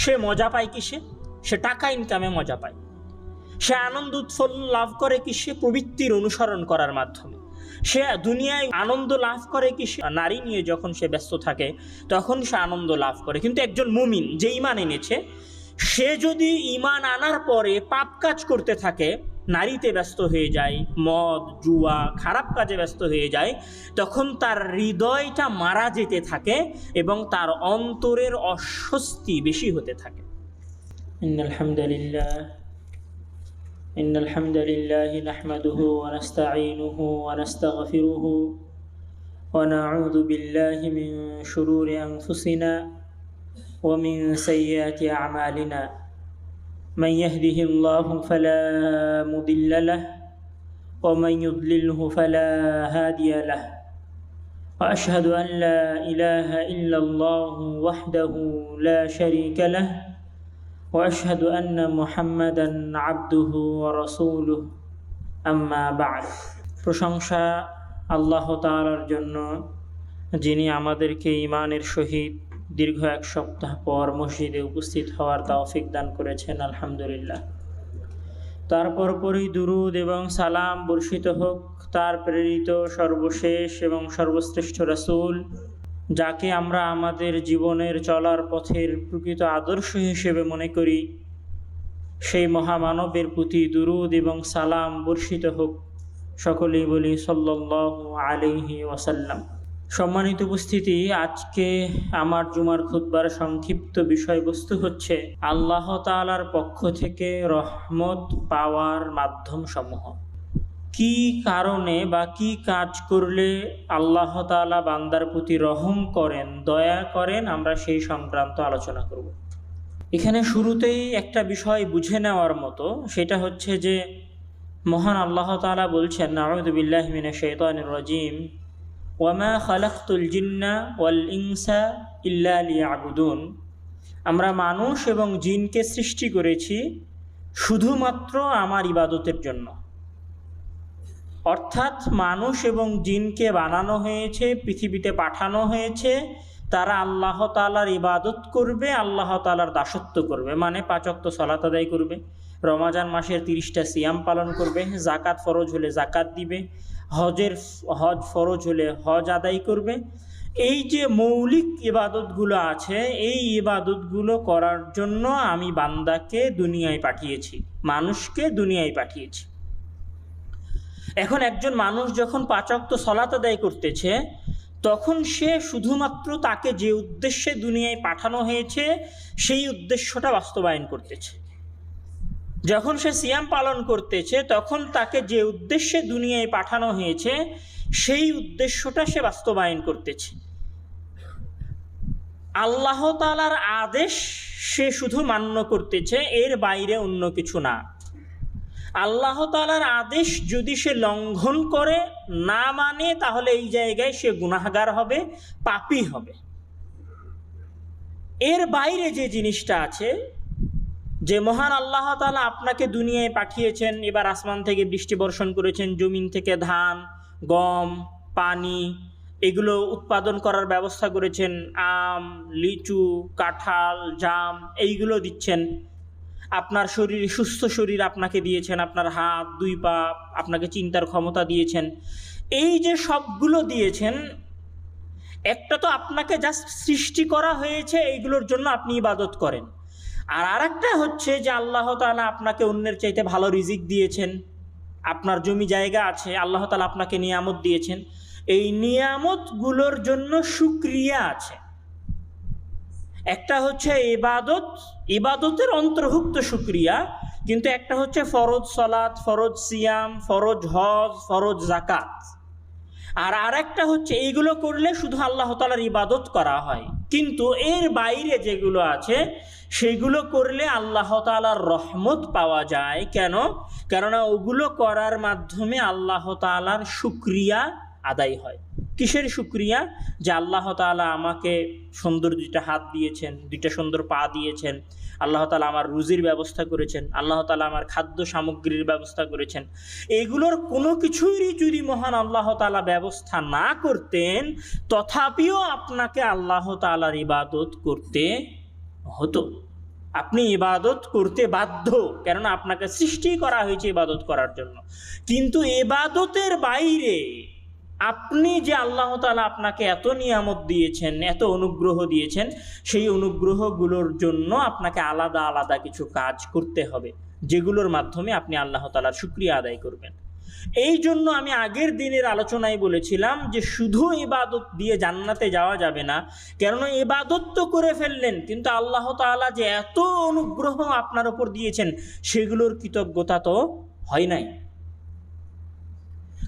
সে মজা পায় কিসে সে? টাকা ইনকামে মজা পায়। সে আনন্দ উৎফুল্ল লাভ করে কি সে? প্রবৃত্তির অনুসরণ করার মাধ্যমে। সে দুনিয়ায় আনন্দ লাভ করে কি নারী নিয়ে যখন সে ব্যস্ত থাকে, তখন সে আনন্দ লাভ করে। কিন্তু একজন মুমিন যে ইমান এনেছে, সে যদি ইমান আনার পরে পাপ কাজ করতে থাকে নারীতে ব্যস্ত হয়ে যায় মদ জুয়া খারাপ কাজে ব্যস্ত হয়ে যায় তখন তার হৃদয়টা মারা যেতে থাকে এবং তার অন্তরের অস্বস্তি বেশি হতে থাকে আলহামদুলিল্লাহ إن الحمد لله نحمده ونستعينه ونستغفره ونعوذ بالله من شرور أنفسنا ومن سيئات أعمالنا من يهده الله فلا مضل له ومن يضلله فلا هادي له. وأشهد أن لا إله إلا الله وحده لا شريك له وأشهد أن محمدا عبده ورسوله. أما بعد প্রশংসা আল্লাহ তাআলার জন্য যিনি আমাদেরকে ইমানের সহিত দীর্ঘ এক সপ্তাহ পর মসজিদে উপস্থিত হওয়ার তৌফিক দান করেছেন, আলহামদুলিল্লাহ। তারপর পরই দুরুদ এবং সালাম বর্ষিত হোক তার প্রেরিত সর্বশেষ এবং সর্বশ্রেষ্ঠ রাসুল, যাকে আমরা আমাদের জীবনের চলার পথের প্রকৃত আদর্শ হিসেবে মনে করি, সেই মহামানবের প্রতি দুরুদ এবং সালাম বর্ষিত হোক, সকলেই বলি সাল্লাহ আলিহি ওয়াসাল্লাম। সম্মানিত উপস্থিতি, আজকে আমার জুমার খুদ্বার সংক্ষিপ্ত বিষয়বস্তু হচ্ছে আল্লাহ তালার পক্ষ থেকে রহমত পাওয়ার মাধ্যম সমূহ কি কারণে বা কি কাজ করলে আল্লাহ তালা বান্দার প্রতি রহম করেন, দয়া করেন, আমরা সেই সংক্রান্ত আলোচনা করব। এখানে শুরুতেই একটা বিষয় বুঝে নেওয়ার মতো, সেটা হচ্ছে যে মহান আল্লাহ তালা বলছেন নাউদুবিল্লাহ মিনা শৈতানির রাজিম। ওয়ামা খালাক্তুল জিন্না ওয়াল ইনসা ইল্লা আমরা মানুষ এবং জিনকে সৃষ্টি করেছি শুধুমাত্র আমার ইবাদতের জন্য। অর্থাৎ মানুষ এবং জিনকে বানানো হয়েছে, পৃথিবীতে পাঠানো হয়েছে, তারা আল্লাহ তালার ইবাদত করবে, আল্লাহ তালার দাসত্ব করবে মানে পাচক্ত সলাত আদায় করবে, রমাজান মাসের তিরিশটা সিয়াম পালন করবে, জাকাত ফরজ হলে জাকাত দিবে হজের হজ ফরজ হলে হজ আদায় করবে। এই যে মৌলিক ইবাদতগুলো আছে, এই ইবাদতগুলো করার জন্য আমি বান্দাকে দুনিয়ায় পাঠিয়েছি, মানুষকে দুনিয়ায় পাঠিয়েছি। এখন একজন মানুষ যখন পাচক্ত সলাত আদায় করতেছে, তখন সে শুধুমাত্র তাকে যে উদ্দেশ্যে দুনিয়ায় পাঠানো হয়েছে, সেই উদ্দেশ্যটা বাস্তবায়ন করতেছে। যখন সে সিয়াম পালন করতেছে, তখন তাকে যে উদ্দেশ্যে দুনিয়ায় পাঠানো হয়েছে, সেই উদ্দেশ্যটা সে বাস্তবায়ন করতেছে। আল্লাহ তালার আদেশ সে শুধু মান্য করতেছে, এর বাইরে অন্য কিছু না। আল্লাহ তালার আদেশ যদি সে লঙ্ঘন করে, না মানে তাহলে এই জায়গায় সে গুনাহগার হবে, পাপি হবে। এর বাইরে যে জিনিসটা আছে যে মহান আল্লাহ তালা আপনাকে দুনিয়ায় পাঠিয়েছেন, এবার আসমান থেকে বৃষ্টি বর্ষণ করেছেন, জমিন থেকে ধান, গম, পানি, এগুলো উৎপাদন করার ব্যবস্থা করেছেন, আম, লিচু, কাঁঠাল, জাম, এইগুলো দিচ্ছেন। আপনার শরীর, সুস্থ শরীর আপনাকে দিয়েছেন, আপনার হাত, দুই পা, আপনাকে চিন্তার ক্ষমতা দিয়েছেন। এই যে সবগুলো দিয়েছেন, একটা তো আপনাকে জাস্ট সৃষ্টি করা হয়েছে, এইগুলোর জন্য আপনি ইবাদত করেন। আর আরেকটা হচ্ছে যে আল্লাহ তালা আপনাকে অন্যের চাইতে ভালো রিজিক দিয়েছেন। আপনার জমি জায়গা আছে, আল্লাহ তালা আপনাকে নিয়ামত দিয়েছেন। এই নিয়ামতগুলোর জন্য সুক্রিয়া আছে। একটা হচ্ছে ইবাদত, ইবাদতের অন্তর্ভুক্ত সুক্রিয়া, কিন্তু একটা হচ্ছে ফরজ সলাৎ ফরজ সিয়াম, ফরজ হজ, ফরজ জাকাত আর আরেকটা হচ্ছে এইগুলো করলে শুধু আল্লাহ তালার ইবাদত করা হয়। কিন্তু এর বাইরে যেগুলো আছে, সেগুলো করলে আল্লাহ তালার রহমত পাওয়া যায়। কেন? কেননা ওগুলো করার মাধ্যমে আল্লাহ তালার সুক্রিয়া আদায় হয়। কিসের সুক্রিয়া যে আল্লাহ তালা আমাকে সুন্দর দুইটা হাত দিয়েছেন, দুইটা সুন্দর পা দিয়েছেন আল্লাহ তালা আমার রুজির ব্যবস্থা করেছেন, আল্লাহ তালা আমার খাদ্য সামগ্রীর ব্যবস্থা করেছেন। এগুলোর কোনো কিছুরই যদি মহান আল্লাহ তালা ব্যবস্থা না করতেন, তথাপিও আপনাকে আল্লাহ তালার ইবাদত করতে হতো। আপনি ইবাদত করতে বাধ্য, কেননা আপনাকে সৃষ্টি করা হয়েছে ইবাদত করার জন্য। কিন্তু এবাদতের বাইরে আপনি যে আল্লাহ তালা আপনাকে এত নিয়ামত দিয়েছেন, এত অনুগ্রহ দিয়েছেন, সেই অনুগ্রহগুলোর জন্য আপনাকে আলাদা আলাদা কিছু কাজ করতে হবে, যেগুলোর মাধ্যমে আপনি আল্লাহ তালার শুক্রিয়া আদায় করবেন। এই জন্য আমি আগের দিনের আলোচনায় বলেছিলাম যে শুধু ইবাদত দিয়ে জান্নাতে যাওয়া যাবে না, কেননা ইবাদত তো করে ফেললেন, কিন্তু আল্লাহ তাআলা যে এত অনুগ্রহ আপনার ওপর দিয়েছেন, সেগুলোর কৃতজ্ঞতা তো হয় নাই।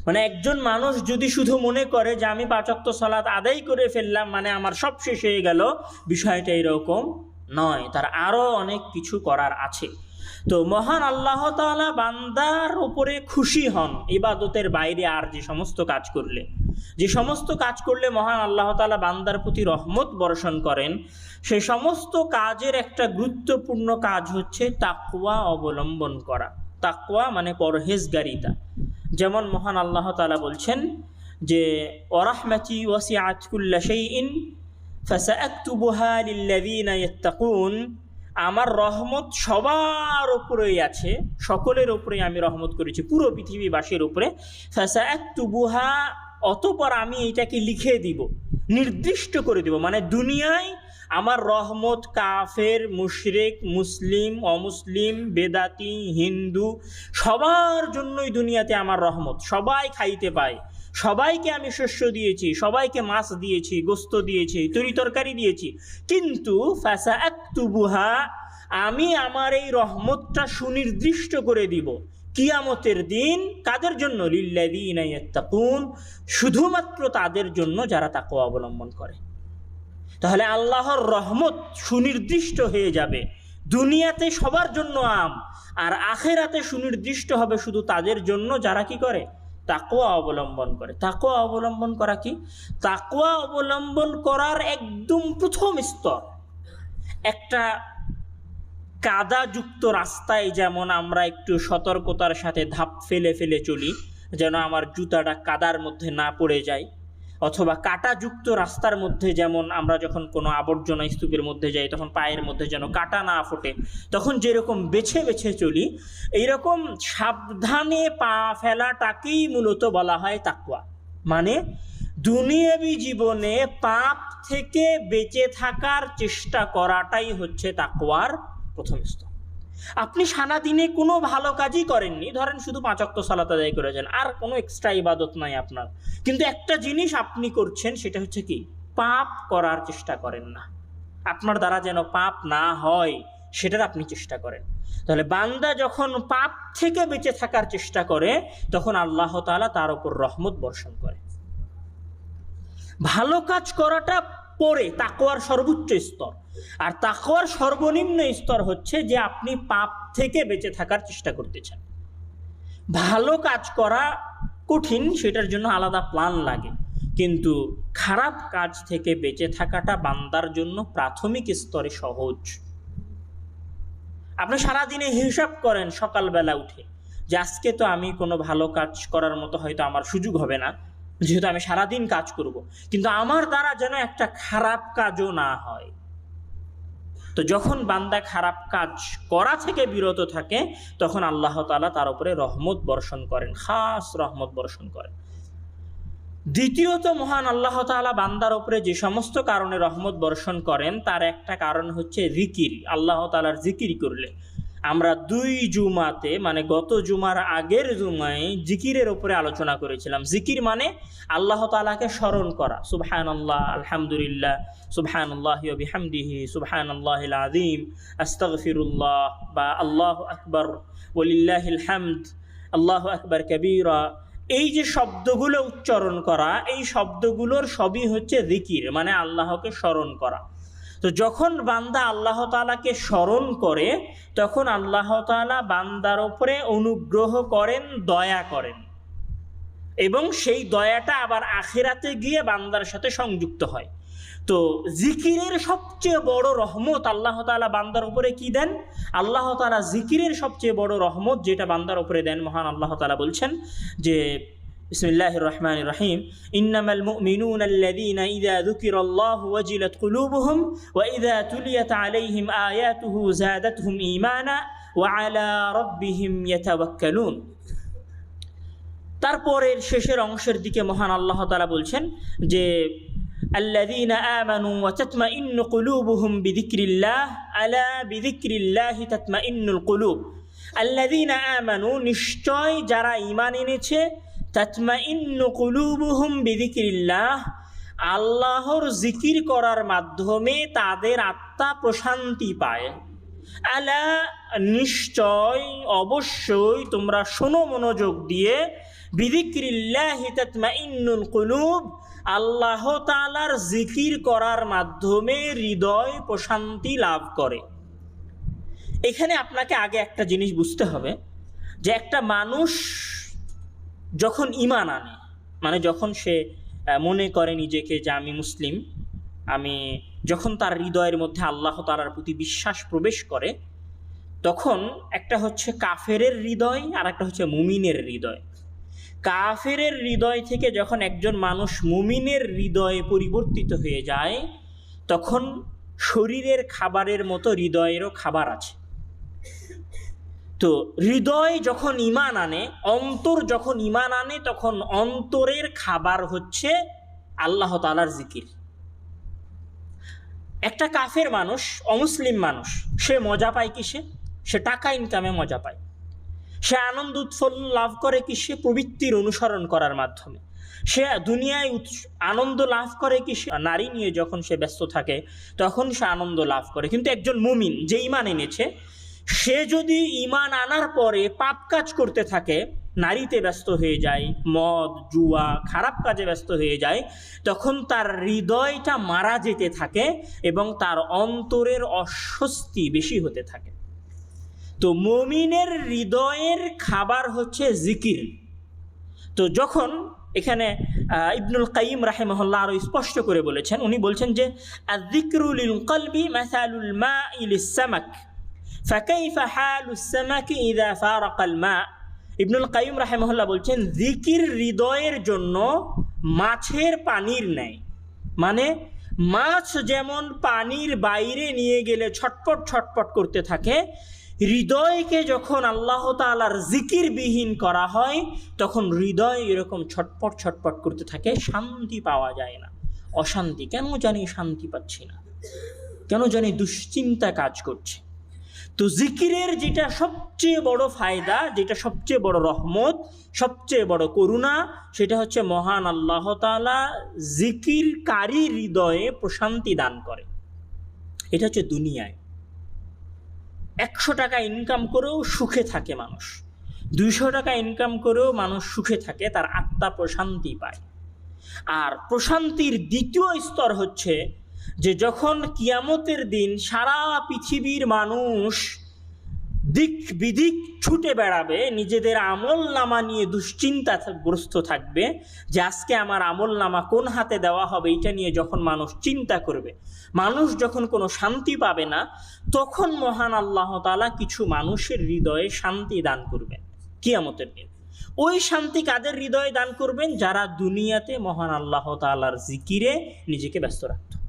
মানে একজন মানুষ যদি শুধু মনে করে যে আমি পাচক্ত সলাৎ আদায় করে ফেললাম মানে আমার সব শেষ হয়ে গেল, বিষয়টা এরকম নয়। তার আরও অনেক কিছু করার আছে। তো মহান আল্লাহ তাআলা বান্দার উপরে খুশি হন ইবাদতের বাইরে আর যে সমস্ত কাজ করলে। যে সমস্ত কাজ করলে মহান আল্লাহ তাআলা বান্দার প্রতি রহমত বর্ষণ করেন সেই সমস্ত কাজের একটা গুরুত্বপূর্ণ কাজ হচ্ছে তাকওয়া অবলম্বন করা। তাকওয়া মানে পরহেজগারিতা। যেমন মহান আল্লাহ তালা বলছেন যে ওরাহমাতি ওয়াসিআত কুল্লা শাইইন ফাসাআকতুবুহা লিল্লাযীনা ইয়াত্তাকুন। আমার রহমত সবার উপরেই আছে, সকলের উপরে আমি রহমত করেছি, পুরো পৃথিবীবাসীর উপরে। ফাসাআকতুবুহা, অতপর আমি এটাকে লিখে দিব, নির্দিষ্ট করে দিব মানে দুনিয়ায় আমার রহমত কাফের, মুশরেক, মুসলিম, অমুসলিম, বেদাতি, হিন্দু, সবার জন্যই দুনিয়াতে আমার রহমত। সবাই খাইতে পায়। সবাইকে আমি শস্য দিয়েছি, সবাইকে মাছ দিয়েছি, গোস্ত দিয়েছি, তরি তরকারি দিয়েছি। কিন্তু ফ্যাসা একটুবুহা আমি আমার এই রহমতটা সুনির্দিষ্ট করে দিব। কিয়ামতের দিন কাদের জন্য? লিল্লাদিন শুধুমাত্র তাদের জন্য যারা তাকে অবলম্বন করে। তাহলে আল্লাহর রহমত সুনির্দিষ্ট হয়ে যাবে। দুনিয়াতে সবার জন্য আম, আর আখেরাতে সুনির্দিষ্ট হবে শুধু তাদের জন্য যারা কি করে? তাকোয়া অবলম্বন করে। তাকোয়া অবলম্বন করা কি? তাকোয়া অবলম্বন করার একদম প্রথম স্তর। একটা কাদাযুক্ত রাস্তায় যেমন আমরা একটু সতর্কতার সাথে ধাপ ফেলে ফেলে চলি, যেন আমার জুতাটা কাদার মধ্যে না পড়ে যায়। অথবা কাটাযুক্ত রাস্তার মধ্যে যেমন আমরা যখন কোনো আবর্জনা স্তূপের মধ্যে যাই, তখন পায়ের মধ্যে যেন কাটা না ফোটে, তখন যেরকম বেছে বেছে চলি, এইরকম সাবধানে পা ফেলাটাকেই মূলত বলা হয় তাকুয়া মানে দুনিয়াবি জীবনে পাপ থেকে বেঁচে থাকার চেষ্টা করাটাই হচ্ছে তাকুয়ার প্রথম স্তর। আপনি সারাদিনে কোনো ভালো কাজই করেননি। ধরেন শুধু পাঁচক্ত সালাত আদায় করেছেন, আর কোনো এক্সট্রা ইবাদত নাই আপনার। কিন্তু একটা জিনিস আপনি করছেন, সেটা হচ্ছে কি? পাপ করার চেষ্টা করেন না। আপনার দ্বারা যেন পাপ না হয়, সেটার আপনি চেষ্টা করেন। তাহলে বান্দা যখন পাপ থেকে বেঁচে থাকার চেষ্টা করে, তখন আল্লাহ তাআলা তার উপর রহমত বর্ষণ করে। ভালো কাজ করাটা পরে তাকোয়ার সর্বোচ্চ স্তর। আর তাকওয়ার সর্বনিম্ন স্তর হচ্ছে যে আপনি পাপ থেকে বেঁচে থাকার চেষ্টা করতেছেন। ভালো কাজ করা কঠিন, সেটার জন্য আলাদা প্ল্যান লাগে। কিন্তু খারাপ কাজ থেকে বেঁচে থাকাটা বান্দার জন্য প্রাথমিক স্তরে সহজ। আপনি সারাদিনে হিসাব করেন সকালবেলা উঠে যে আজকে তো আমি কোনো ভালো কাজ করার মতো হয়তো আমার সুযোগ হবে না, যেহেতু আমি সারাদিন কাজ করব। কিন্তু আমার দ্বারা যেন একটা খারাপ কাজও না হয়। তো যখন বান্দা খারাপ কাজ করা থেকে বিরত থাকে, তখন আল্লাহ তালা তার উপরে রহমত বর্ষণ করেন, খাস রহমত বর্ষণ করেন। দ্বিতীয়ত মহান আল্লাহ তালা বান্দার ওপরে যে সমস্ত কারণে রহমত বর্ষণ করেন, তার একটা কারণ হচ্ছে জিকির। আল্লাহ তালার জিকির করলে। আমরা দুই জুমাতে মানে গত জুমার আগের জুমায় জিকিরের উপরে আলোচনা করেছিলাম। জিকির মানে আল্লাহ তালাকে স্মরণ করা। সুবহান আল্লাহ আলহামদুলিল্লাহ সুবহান আল্লাহ বিহামদিহি সুবহান আল্লাহ আদিম আস্তগফিরুল্লাহ বা আল্লাহ আকবর ওলিল্লাহিল আল্লাহ আকবর কবিরা। এই যে শব্দগুলো উচ্চারণ করা, এই শব্দগুলোর সবই হচ্ছে জিকির মানে আল্লাহকে স্মরণ করা। তো যখন বান্দা আল্লাহ তালাকে স্মরণ করে, তখন আল্লাহ তালা বান্দার ওপরে অনুগ্রহ করেন, দয়া করেন। এবং সেই দয়াটা আবার আখেরাতে গিয়ে বান্দার সাথে সংযুক্ত হয়। তো জিকিরের সবচেয়ে বড় রহমত আল্লাহ তালা বান্দার উপরে কি দেন? আল্লাহ তালা জিকিরের সবচেয়ে বড় রহমত যেটা বান্দার উপরে দেন, মহান আল্লাহ তালা বলছেন যে بسم الله الرحمن الرحيم إنما المؤمنون الذين إذا ذكر الله وجلت قلوبهم وإذا تليت عليهم آياته زادتهم إيمانا وعلى ربهم يتوكلون তারপরের শেষের অংশের দিকে মহান আল্লাহ তালা বলছেন যে الذين آمنوا وتطمئن قلوبهم بذكر الله ألا بذكر الله تطمئن القلوب الذين آمنوا নিশ্চয় যারা ঈমান এনেছে তাতমাইন্নু কুলুবুহুম বিযিকরিল্লাহ আল্লাহর জিকির করার মাধ্যমে তাদের আত্মা প্রশান্তি পায়। আলা, নিশ্চয়, অবশ্যই তোমরা শোনো মনোযোগ দিয়ে। বিদিক্রিল্লাহি তাতমাইন্নুল কুলুব। আল্লাহ তাআলার জিকির করার মাধ্যমে হৃদয় প্রশান্তি লাভ করে। এখানে আপনাকে আগে একটা জিনিস বুঝতে হবে যে একটা মানুষ যখন ইমান আনে মানে যখন সে মনে করে নিজেকে যে আমি মুসলিম, আমি যখন তার হৃদয়ের মধ্যে আল্লাহ তালার প্রতি বিশ্বাস প্রবেশ করে, তখন একটা হচ্ছে কাফেরের হৃদয় আর একটা হচ্ছে মুমিনের হৃদয়। কাফেরের হৃদয় থেকে যখন একজন মানুষ মুমিনের হৃদয়ে পরিবর্তিত হয়ে যায়, তখন শরীরের খাবারের মতো হৃদয়েরও খাবার আছে। তো হৃদয় যখন ইমান আনে, অন্তর যখন ইমান আনে, তখন অন্তরের খাবার হচ্ছে আল্লাহ তালার জিকির। একটা কাফের মানুষ, অমুসলিম মানুষ, সে মজা পায় কিসে সে? টাকা ইনকামে মজা পায়। সে আনন্দ উৎফুল্ল লাভ করে কি সে? প্রবৃত্তির অনুসরণ করার মাধ্যমে। সে দুনিয়ায় আনন্দ লাভ করে কি সে? নারী নিয়ে যখন সে ব্যস্ত থাকে, তখন সে আনন্দ লাভ করে। কিন্তু একজন মুমিন যে ইমান এনেছে সে যদি ইমান আনার পরে পাপ কাজ করতে থাকে, নারীতে ব্যস্ত হয়ে যায়, মদ, জুয়া, খারাপ কাজে ব্যস্ত হয়ে যায়, তখন তার হৃদয়টা মারা যেতে থাকে এবং তার অন্তরের অস্বস্তি বেশি হতে থাকে। তো মমিনের হৃদয়ের খাবার হচ্ছে জিকির। তো যখন এখানে ইবনুল কাইম রাহেমহল্লা আরও স্পষ্ট করে বলেছেন, উনি বলছেন যে জিকরুল কলবি মাসালুল মা ইলিস ফাকাইফা হালুসামাকি ইদা ফারাকাল মা ইবনুল কাইম রাহেমহল্লা বলছেন, জিকির হৃদয়ের জন্য মাছের পানির নেয় মানে মাছ যেমন পানির বাইরে নিয়ে গেলে ছটপট ছটপট করতে থাকে, হৃদয়কে যখন আল্লাহ তালার জিকিরবিহীন করা হয়, তখন হৃদয় এরকম ছটপট ছটপট করতে থাকে, শান্তি পাওয়া যায় না। অশান্তি, কেন জানি শান্তি পাচ্ছি না। কেন জানি দুশ্চিন্তা কাজ করছে। তো জিকিরের যেটা সবচেয়ে বড় ফায়দা, যেটা সবচেয়ে বড় রহমত, সবচেয়ে বড় করুণা, সেটা হচ্ছে মহান আল্লাহ তাআলা জিকিরকারী হৃদয়ে প্রশান্তি দান করে। এটা হচ্ছে দুনিয়ায়। একশো টাকা ইনকাম করেও সুখে থাকে মানুষ। দুইশো টাকা ইনকাম করেও মানুষ সুখে থাকে, তার আত্মা প্রশান্তি পায়। আর প্রশান্তির দ্বিতীয় স্তর হচ্ছে যে যখন কিয়ামতের দিন সারা পৃথিবীর মানুষ দিক বিদিক ছুটে বেড়াবে, নিজেদের আমল নামা নিয়ে দুশ্চিন্তা গ্রস্ত থাকবে, যে আজকে আমার আমল নামা কোন হাতে দেওয়া হবে এটা নিয়ে যখন মানুষ চিন্তা করবে, মানুষ যখন কোনো শান্তি পাবে না, তখন মহান আল্লাহ তাআলা কিছু মানুষের হৃদয়ে শান্তি দান করবেন কিয়ামতের দিন। ওই শান্তি কাদের হৃদয়ে দান করবেন? যারা দুনিয়াতে মহান আল্লাহ তাআলার জিকিরে নিজেকে ব্যস্ত রাখত।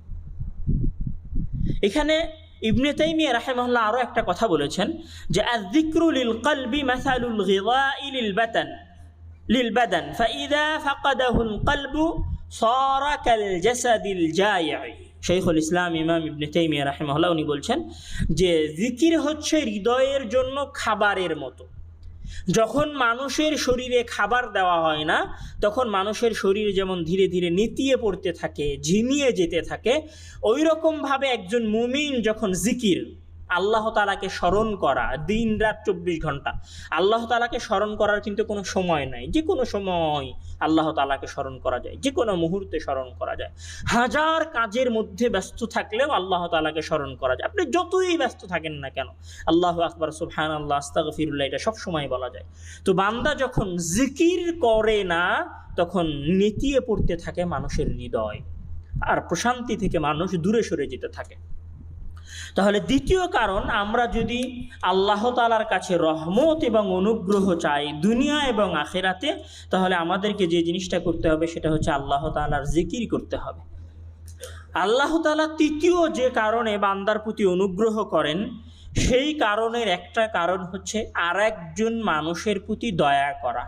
এখানে ইবনে তাইমিয়া রাহেমাহুল্লাহ আরও একটা কথা বলেছেন যে আযিকরু লিল কলবি মাসালুল লিল বাতান লিল বাদান ফাইদা ফাকাদাহুল কলবু সারা কাল জাসাদিল জায়ই শেখুল ইসলাম ইমাম ইবনে তাইমিয়া রাহেমাহুল্লাহ উনি বলছেন যে, জিকির হচ্ছে হৃদয়ের জন্য খাবারের মতো। যখন মানুষের শরীরে খাবার দেওয়া হয় না, তখন মানুষের শরীর যেমন ধীরে ধীরে নিতিয়ে পড়তে থাকে, ঝিমিয়ে যেতে থাকে ওই রকমভাবে একজন মুমিন যখন জিকির আল্লাহ তালাকে স্মরণ করা দিন রাত চব্বিশ ঘণ্টা। আল্লাহ তালাকে স্মরণ করার কিন্তু কোনো সময় নাই। যে কোনো সময় আল্লাহ তালাকে স্মরণ করা যায়। যে কোনো মুহূর্তে স্মরণ করা যায়। হাজার কাজের মধ্যে ব্যস্ত থাকলেও আল্লাহ তালাকে স্মরণ করা যায়। আপনি যতই ব্যস্ত থাকেন না কেন, আল্লাহ আকবর সুবহান আল্লাহ আস্তাগফিরুল্লাহ, এটা সবসময় বলা যায়। তো বান্দা যখন জিকির করে না, তখন নেতিয়ে পড়তে থাকে মানুষের হৃদয়। আর প্রশান্তি থেকে মানুষ দূরে সরে যেতে থাকে। তাহলে দ্বিতীয় কারণ, আমরা যদি আল্লাহ তালার কাছে রহমত এবং অনুগ্রহ চাই দুনিয়া এবং আখেরাতে, তাহলে আমাদেরকে যে জিনিসটা করতে হবে সেটা হচ্ছে আল্লাহ তালার জিকির করতে হবে। আল্লাহ তালা তৃতীয় যে কারণে বান্দার প্রতি অনুগ্রহ করেন, সেই কারণের একটা কারণ হচ্ছে আর একজন মানুষের প্রতি দয়া করা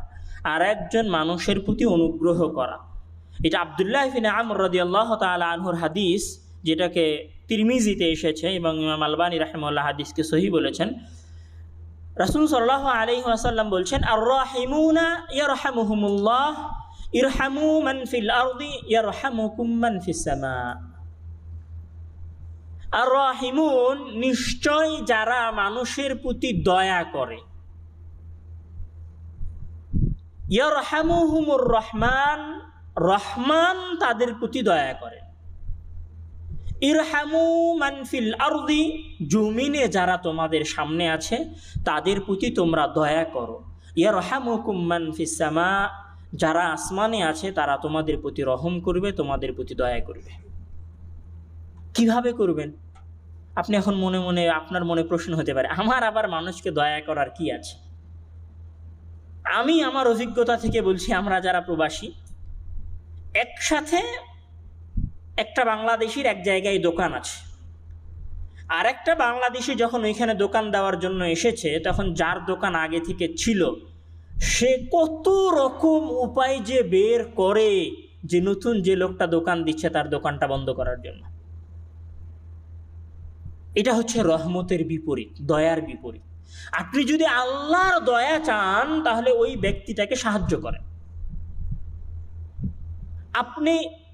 আর একজন মানুষের প্রতি অনুগ্রহ করা। এটা আবদুল্লাহ ফিনে আমর রদি আল্লাহ তালা আনহুর হাদিস, যেটাকে তিরমিজিতে এসেছে এবং ইমাম আলবানী রাহেমুল্লাহ হাদিসকে সহি বলেছেন। রাসুল সাল্লাহ আলহি আসাল্লাম বলছেন আর রাহিমুনা ইয়ারহামুহুমুল্লাহ, ইরহামু মান ফিল আরদি, ইয়ারহামুকুম মান ফিস আর রাহিমুন নিশ্চয় যারা মানুষের প্রতি দয়া করে। ইয়ারহামুহুমুর রহমান রহমান তাদের প্রতি দয়া করে। ইরহামু মানফিল আরদি, জমিনে যারা তোমাদের সামনে আছে, তাদের প্রতি তোমরা দয়া করো। ইয়ারহামুকুম মানফিস সামা, যারা আসমানে আছে, তারা তোমাদের প্রতি রহম করবে, তোমাদের প্রতি দয়া করবে। কীভাবে করবেন? আপনি এখন মনে মনে, আপনার মনে প্রশ্ন হতে পারে, আমার আবার মানুষকে দয়া করার কি আছে? আমি আমার অভিজ্ঞতা থেকে বলছি, আমরা যারা প্রবাসী, একসাথে একটা বাংলাদেশির এক জায়গায় দোকান আছে। আর একটা বাংলাদেশি যখন ওইখানে দোকান দেওয়ার জন্য এসেছে, তখন যার দোকান আগে থেকে ছিল, সে কত রকম উপায় যে বের করে যে নতুন যে লোকটা দোকান দিচ্ছে তার দোকানটা বন্ধ করার জন্য। এটা হচ্ছে রহমতের বিপরীত, দয়ার বিপরীত। আপনি যদি আল্লাহর দয়া চান, তাহলে ওই ব্যক্তিটাকে সাহায্য করেন। আপনি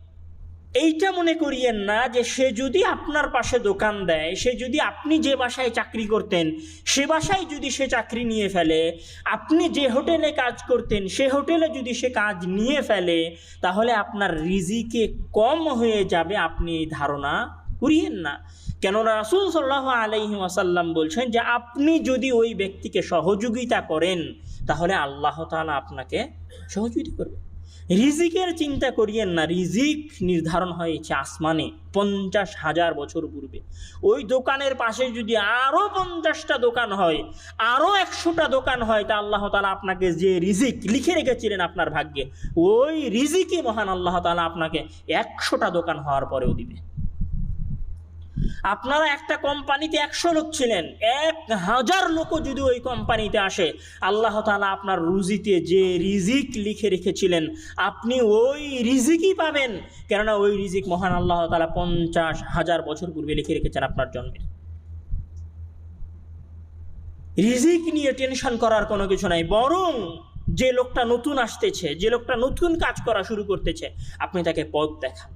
এইটা মনে করিয়েন না যে সে যদি আপনার পাশে দোকান দেয়, সে যদি আপনি যে বাসায় চাকরি করতেন, সে বাসায় যদি সে চাকরি নিয়ে ফেলে, আপনি যে হোটেলে কাজ করতেন, সে হোটেলে যদি সে কাজ নিয়ে ফেলে, তাহলে আপনার রিজিকে কম হয়ে যাবে আপনি এই ধারণা করিয়েন না। কেননা রাসুল সাল্লাহ আলাইহি ওয়াসাল্লাম বলছেন যে আপনি যদি ওই ব্যক্তিকে সহযোগিতা করেন, তাহলে আল্লাহ তালা আপনাকে সহযোগিতা করবে রিজিকের চিন্তা করিয়েন না। রিজিক নির্ধারণ হয়েছে আসমানে পঞ্চাশ হাজার বছর পূর্বে। ওই দোকানের পাশে যদি আরও পঞ্চাশটা দোকান হয় আরও একশোটা দোকান হয়, তা আল্লাহ তালা আপনাকে যে রিজিক লিখে রেখেছিলেন আপনার ভাগ্যে, ওই রিজিকই মহান আল্লাহ তালা আপনাকে একশোটা দোকান হওয়ার পরেও দিবে। আপনারা একটা কোম্পানিতে একশো লোক ছিলেন, এক হাজার লোকও যদি ওই কোম্পানিতে আসে, আল্লাহ তালা আপনার রুজিতে যে রিজিক লিখে রেখেছিলেন, আপনি ওই রিজিকই পাবেন। কেননা ওই রিজিক মহান আল্লাহ তালা পঞ্চাশ হাজার বছর পূর্বে লিখে রেখেছেন আপনার জন্মের রিজিক নিয়ে টেনশন করার কোনো কিছু নাই, বরং যে লোকটা নতুন আসতেছে, যে লোকটা নতুন কাজ করা শুরু করতেছে, আপনি তাকে পথ দেখান।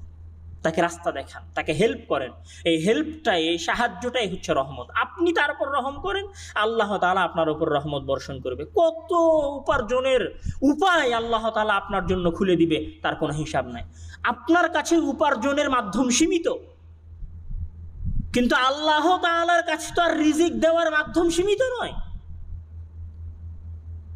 তাকে রাস্তা দেখান, তাকে হেল্প করেন। এই হেল্পটাই এই সাহায্যটাই হচ্ছে রহমত। আপনি তার উপর রহম করেন, আল্লাহ তালা আপনার উপর রহমত বর্ষণ করবে। কত উপার্জনের উপায় আল্লাহ তালা আপনার জন্য খুলে দিবে, তার কোনো হিসাব নাই। আপনার কাছে উপার্জনের মাধ্যম সীমিত, কিন্তু আল্লাহ তালার কাছে তো আর রিজিক দেওয়ার মাধ্যম সীমিত নয়।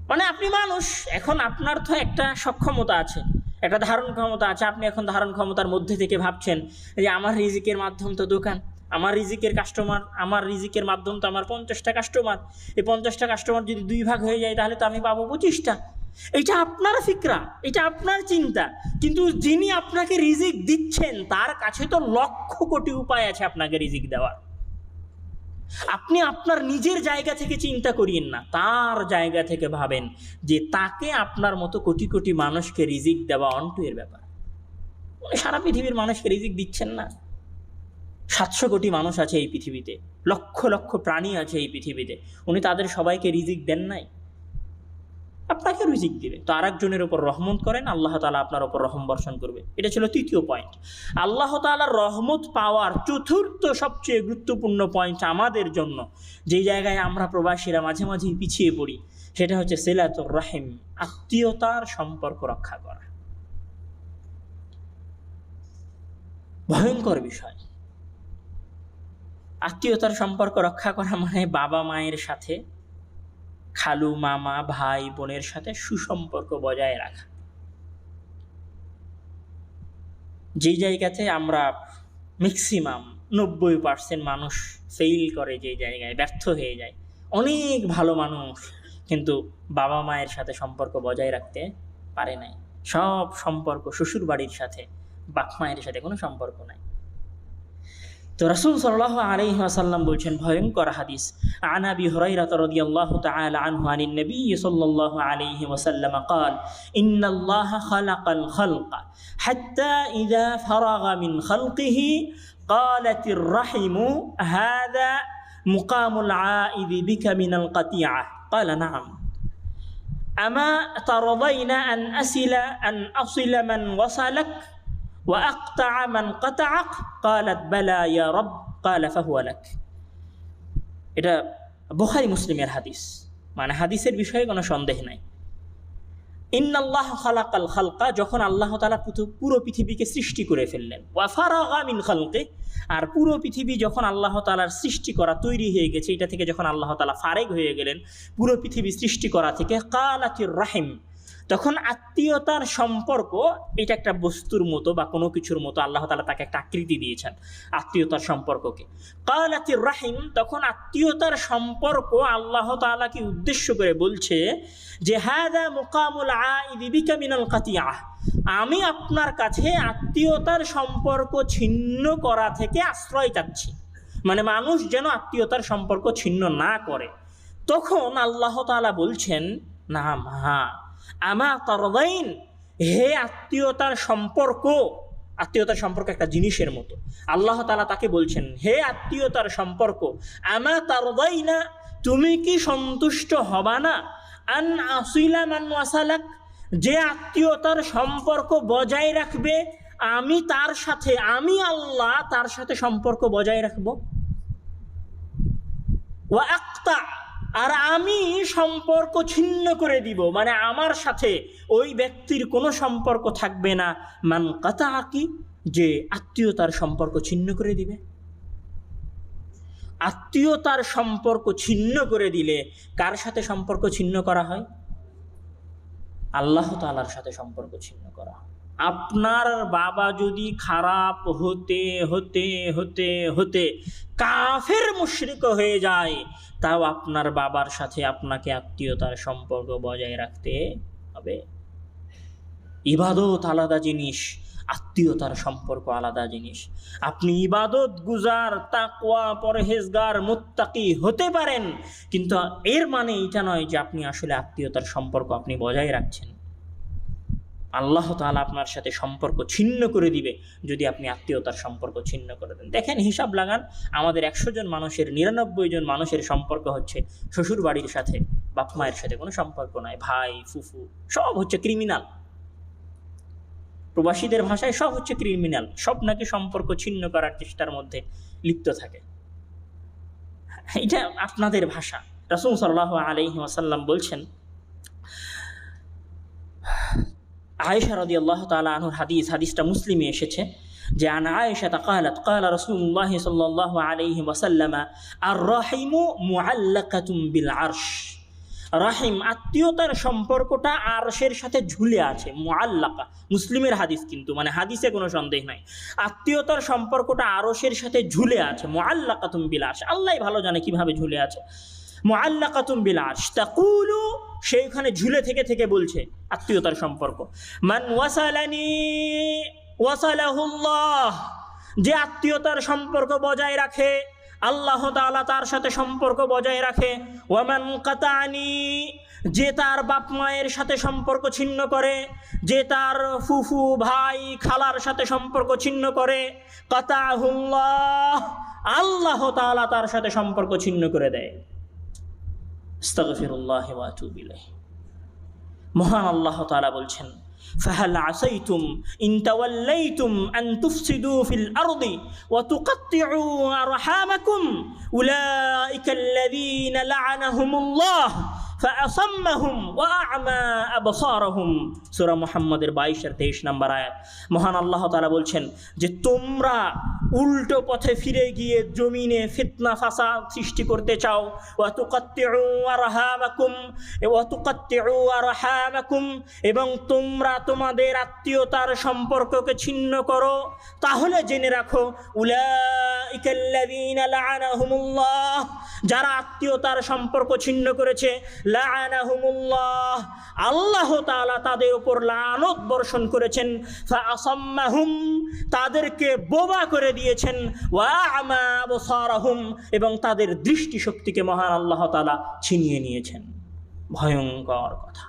মানে আপনি মানুষ, এখন আপনার তো একটা সক্ষমতা আছে। একটা ধারণ ক্ষমতা আছে। আপনি এখন ধারণ ক্ষমতার মধ্যে থেকে ভাবছেন যে আমার রিজিকের মাধ্যম তো দোকান, আমার রিজিকের কাস্টমার আমার রিজিকের মাধ্যম তো আমার পঞ্চাশটা কাস্টমার এই পঞ্চাশটা কাস্টমার যদি দুই ভাগ হয়ে যায় তাহলে তো আমি পাবো পঁচিশটা। এটা আপনার ফিকরা, এটা আপনার চিন্তা। কিন্তু যিনি আপনাকে রিজিক দিচ্ছেন, তার কাছে তো লক্ষ কোটি উপায় আছে আপনাকে রিজিক দেওয়ার। আপনি আপনার নিজের জায়গা থেকে চিন্তা করিয়েন না, তার জায়গা থেকে ভাবেন যে তাকে আপনার মতো কোটি কোটি মানুষকে রিজিক দেওয়া অন্টু এর ব্যাপার। সারা পৃথিবীর মানুষকে রিজিক দিচ্ছেন না। সাতশো কোটি মানুষ আছে এই পৃথিবীতে, লক্ষ লক্ষ প্রাণী আছে এই পৃথিবীতে, উনি তাদের সবাইকে রিজিক দেন নাই? আপনাকে রিজিক দিবে। তো আর একজনের ওপর রহমত করেন, আল্লাহ তালা আপনার ওপর রহম বর্ষণ করবে। এটা ছিল তৃতীয় পয়েন্ট আল্লাহ তালার রহমত পাওয়ার চতুর্থ সবচেয়ে গুরুত্বপূর্ণ পয়েন্ট আমাদের জন্য। যেই জায়গায় আমরা প্রবাসীরা মাঝে মাঝেই পিছিয়ে পড়ি, সেটা হচ্ছে সেলাতুর রাহিম, আত্মীয়তার সম্পর্ক রক্ষা করা। ভয়ঙ্কর বিষয়। আত্মীয়তার সম্পর্ক রক্ষা করা মানে বাবা মায়ের সাথে খালু মামা ভাই বোনের সাথে সুসম্পর্ক বজায় রাখা। যেই জায়গাতে আমরা ম্যাক্সিমাম নব্বই পার্সেন্ট মানুষ ফেইল করে যে জায়গায়, ব্যর্থ হয়ে যায়, অনেক ভালো মানুষ কিন্তু বাবা মায়ের সাথে সম্পর্ক বজায় রাখতে পারে নাই। সব সম্পর্ক শ্বশুর বাড়ির সাথে, বাপ মায়ের সাথে কোনো সম্পর্ক নাই। তো রাসূল সাল্লাল্লাহু আলাইহি ওয়াসাল্লাম বলছেন ভয়ঙ্কর হাদিস عن ابي هريره رضي الله تعالى عنه عن النبي صلى الله عليه وسلم قال ان الله خلق الخلق حتى اذا فرغ من خلقه قالت الرحم هذا مقام العائذ بك من القطيعه قال نعم اما ترضين ان اسل ان اصل من وصلك وأقطع من قطعك قالت بلى يا رب قال فهو لك এটা বুখারী মুসলিমের হাদিস মানে হাদিসের বিষয়ে কোনো সন্দেহ নাই ইন্নাল্লাহ খালাকাল খালকা যখন আল্লাহ তালা পুরো পৃথিবীকে সৃষ্টি করে ফেললেন ওয়াফারাগা মিন খালকে আর পুরো পৃথিবী যখন আল্লাহ তালার সৃষ্টি করা তৈরি হয়ে গেছে এটা থেকে যখন আল্লাহ তালা ফারেক হয়ে গেলেন পুরো পৃথিবী সৃষ্টি করা থেকে কালাতির রাহিম তখন আত্মীয়তার সম্পর্ক এটা একটা বস্তুর মতো বা কোনো কিছুর মতো আল্লাহ তালা তাকে একটা আকৃতি দিয়েছেন আত্মীয়তার সম্পর্ককে। কালাতির রাহিম, তখন আত্মীয়তার সম্পর্ক আল্লাহ তালাকে উদ্দেশ্য করে বলছে যে হাদা মোকামুল আইদিবিকা মিনাল কাতিয়া আমি আপনার কাছে আত্মীয়তার সম্পর্ক ছিন্ন করা থেকে আশ্রয় চাচ্ছি। মানে মানুষ যেন আত্মীয়তার সম্পর্ক ছিন্ন না করে। তখন আল্লাহ তালা বলছেন, না মা আমা তরদাইন, হে আত্মীয়তার সম্পর্ক। আত্মীয়তার সম্পর্ক একটা জিনিসের মতো। আল্লাহ তালা তাকে বলছেন, হে আত্মীয়তার সম্পর্ক, আমা তারদাই না তুমি কি সন্তুষ্ট হবা না? আন আসিলা ওয়াসালাক, যে আত্মীয়তার সম্পর্ক বজায় রাখবে, আমি তার সাথে, আমি আল্লাহ তার সাথে সম্পর্ক বজায় রাখব। আর আমি সম্পর্ক ছিন্ন করে দিব। মানে আমার সাথে ওই ব্যক্তির কোনো সম্পর্ক থাকবে না। মান কথা আঁকি যে আত্মীয়তার সম্পর্ক ছিন্ন করে দিবে। আত্মীয়তার সম্পর্ক ছিন্ন করে দিলে কার সাথে সম্পর্ক ছিন্ন করা হয়? আল্লাহ তালার সাথে সম্পর্ক ছিন্ন করা। আপনার বাবা যদি খারাপ হতে হতে হতে হতে কাফের মুশরিক হয়ে যায় তাও আপনার বাবার সাথে আপনাকে আত্মীয়তার সম্পর্ক বজায় রাখতে হবে। ইবাদত আলাদা জিনিস, আত্মীয়তার সম্পর্ক আলাদা জিনিস। আপনি ইবাদত গুজার, তাকওয়া, পরহেজগার, মুত্তাকি হতে পারেন, কিন্তু এর মানে এটা নয় যে আপনি আসলে আত্মীয়তার সম্পর্ক আপনি বজায় রাখছেন। আল্লাহ তালা আপনার সাথে সম্পর্ক ছিন্ন করে দিবে যদি আপনি আত্মীয়তার সম্পর্ক ছিন্ন করে দেন। দেখেন হিসাব লাগান, আমাদের একশো জন মানুষের, নিরানব্বই জন মানুষের সম্পর্ক হচ্ছে শ্বশুর বাড়ির সাথে, বাপ মায়ের সাথে কোনো সম্পর্ক নাই, ভাই, ফুফু, সব হচ্ছে ক্রিমিনাল প্রবাসীদের ভাষায় সব হচ্ছে ক্রিমিনাল সব নাকি সম্পর্ক ছিন্ন করার চেষ্টার মধ্যে লিপ্ত থাকে। এটা আপনাদের ভাষা। রাসুল সাল্লাহ আলহি ওয়াসাল্লাম বলছেন আয়েশা রদি আল্লাহ তালা আনহুর হাদিস, হাদিসটা মুসলিমে এসেছে যে, আন আয়েশা কালাত, কালা রসুল্লাহ সাল্লাহ আলহি ওসাল্লামা আর রাহিমু মুআল্লাকাতুম বিল আরশ রাহিম আত্মীয়তার সম্পর্কটা আরশের সাথে ঝুলে আছে, মুআল্লাকা। মুসলিমের হাদিস কিন্তু মানে হাদিসে কোনো সন্দেহ নাই। আত্মীয়তার সম্পর্কটা আরশের সাথে ঝুলে আছে, মুআল্লাকাতুম বিল আরশ আল্লাহ ভালো জানে কীভাবে ঝুলে আছে। মুআল্লাকাতুম বিল আরশ তাকুলু সেইখানে ঝুলে থেকে থেকে বলছে আত্মীয়তার সম্পর্ক। মান ওয়াসালানি ওয়াসালাহুল্লাহ, যে আত্মীয়তার সম্পর্ক বজায় রাখে, আল্লাহ তাআলা তার সাথে সম্পর্ক বজায় রাখে। ওয়ামান কাতানি, যে তার বাপ মায়ের সাথে সম্পর্ক ছিন্ন করে, যে তার ফুফু ভাই খালার সাথে সম্পর্ক ছিন্ন করে, কাতাহুল্লাহ, আল্লাহ তাআলা তার সাথে সম্পর্ক ছিন্ন করে দেয়। আস্তাগফিরুল্লাহ ওয়া আতুবু ইলাইহি মহান আল্লাহ তাআলা বলছেন فهل عسيتم إن توليتم أن تفسدوا في الأرض وتقطعوا أرحامكم أولئك الذين لعنهم الله فأصمهم وأعمى أبصارهم সূরা মুহাম্মদের 22 এর 23 নম্বর আয়াত মহান আল্লাহ তাআলা বলছেন যে তোমরা উল্টো পথে ফিরে গিয়ে জমিনে ফিতনা ফাসাদ সৃষ্টি করতে চাও। এবং তোমরা তোমাদের আত্মীয়তার সম্পর্ককে ছিন্ন করো। তাহলে জেনে রাখো যারা আত্মীয়তার সম্পর্ক ছিন্ন করেছে আল্লাহ তাআলা তাদের উপর লানত বর্ষণ করেছেন। তাদেরকে বোবা করে দিয়েছেন এবং তাদের দৃষ্টিশক্তিকে মহান আল্লাহ তাআলা ছিনিয়ে নিয়েছেন। ভয়ঙ্কর কথা।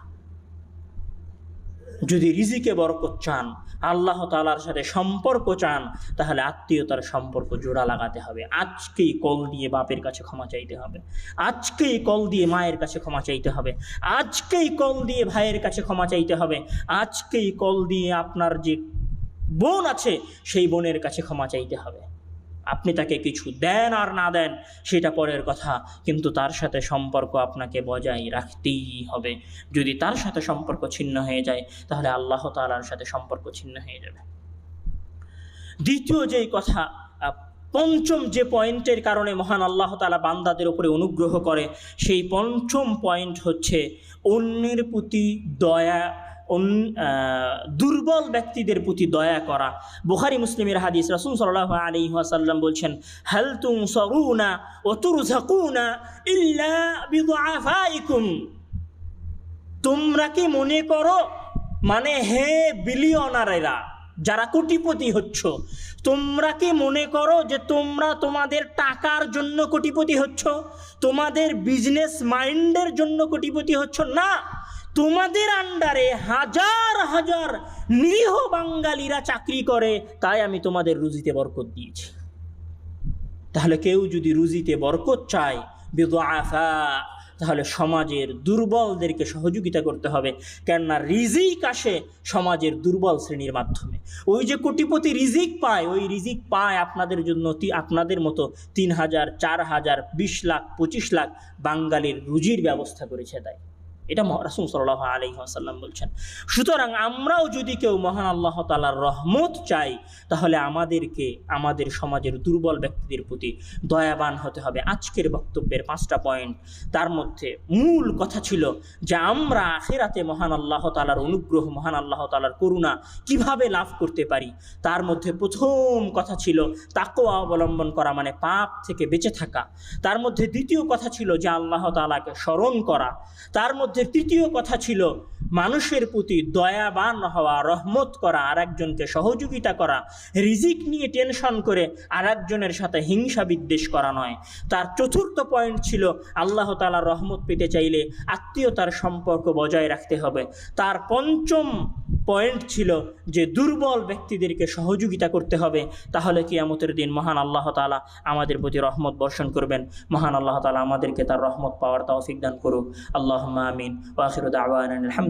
যদি রিজিকে বরকত চান, আল্লাহ তালার সাথে সম্পর্ক চান, তাহলে আত্মীয়তার সম্পর্ক জোড়া লাগাতে হবে। আজকেই কল দিয়ে বাপের কাছে ক্ষমা চাইতে হবে। আজকেই কল দিয়ে মায়ের কাছে ক্ষমা চাইতে হবে। আজকেই কল দিয়ে ভাইয়ের কাছে ক্ষমা চাইতে হবে। আজকেই কল দিয়ে আপনার যে বোন আছে, সেই বোনের কাছে ক্ষমা চাইতে হবে। আপনি তাকে কিছু দেন আর না দেন, সেটা পরের কথা। কিন্তু তার সাথে সম্পর্ক আপনাকে বজায় রাখতেই হবে। যদি তার সাথে সম্পর্ক ছিন্ন হয়ে যায়, তাহলে আল্লাহ তালার সাথে সম্পর্ক ছিন্ন হয়ে যাবে। দ্বিতীয় যেই কথা পঞ্চম যে পয়েন্টের কারণে মহান আল্লাহ তালা বান্দাদের উপরে অনুগ্রহ করে, সেই পঞ্চম পয়েন্ট হচ্ছে অন্যের প্রতি দয়া দুর্বল ব্যক্তিদের প্রতি দয়া করা। বুখারি মুসলিমের হাদিস রাসুল সাল্লাহ আলী ওয়াসাল্লাম বলছেন, হাল তুম সরুনা ও তুরঝাকুনা ইল্লা বিদুআফাইকুম। তোমরা কি মনে করো মানে হে বিলিয়নারেরা, যারা কোটিপতি হচ্ছ, তোমরা কি মনে করো যে তোমরা তোমাদের টাকার জন্য কোটিপতি হচ্ছ? তোমাদের বিজনেস মাইন্ডের জন্য কোটিপতি হচ্ছ? না। তোমাদের আন্ডারে হাজার হাজার নিরীহ বাঙালিরা চাকরি করে, তাই আমি তোমাদের রুজিতে বরকত দিয়েছি। তাহলে কেউ যদি রুজিতে বরকত চায়, বেদআফা, তাহলে সমাজের দুর্বলদেরকে সহযোগিতা করতে হবে। কেননা রিজিক আসে সমাজের দুর্বল শ্রেণির মাধ্যমে। ওই যে কোটিপতি রিজিক পায়, ওই রিজিক পায় আপনাদের জন্য আপনাদের মতো তিন হাজার, চার হাজার, বিশ লাখ, পঁচিশ লাখ বাঙালির রুজির ব্যবস্থা করেছে তাই। এটা রাসুল সাল্লাহ আলহি আসাল্লাম বলছেন। সুতরাং আমরাও যদি কেউ মহান আল্লাহ তালার রহমত চাই, তাহলে আমাদেরকে, আমাদের সমাজের দুর্বল ব্যক্তিদের প্রতি দয়াবান হতে হবে। আজকের বক্তব্যের পাঁচটা পয়েন্ট, তার মধ্যে মূল কথা ছিল যে আমরা আখেরাতে মহান আল্লাহ তালার অনুগ্রহ, মহান আল্লাহ তালার করুণা কীভাবে লাভ করতে পারি? তার মধ্যে প্রথম কথা ছিল তাকোয়া অবলম্বন করা মানে পাপ থেকে বেঁচে থাকা। তার মধ্যে দ্বিতীয় কথা ছিল যে আল্লাহ তালাকে স্মরণ করা। তার মধ্যে তৃতীয় কথা ছিল মানুষের প্রতি দয়াবান হওয়া, রহমত করা আর একজনকে সহযোগিতা করা, রিজিক নিয়ে টেনশন করে আর একজনের সাথে হিংসা বিদ্বেষ করা নয়। তার চতুর্থ পয়েন্ট ছিল আল্লাহ তালার রহমত পেতে চাইলে আত্মীয়তার সম্পর্ক বজায় রাখতে হবে। তার পঞ্চম পয়েন্ট ছিল যে দুর্বল ব্যক্তিদেরকে সহযোগিতা করতে হবে। তাহলে কি কিয়ামতের দিন মহান আল্লাহ তালা আমাদের প্রতি রহমত বর্ষণ করবেন। মহান আল্লাহ তালা আমাদেরকে তার রহমত পাওয়ার তৌফিক দান করুক। আল্লাহ আমিন। দাওয়ান আলহামদুলিল্লাহ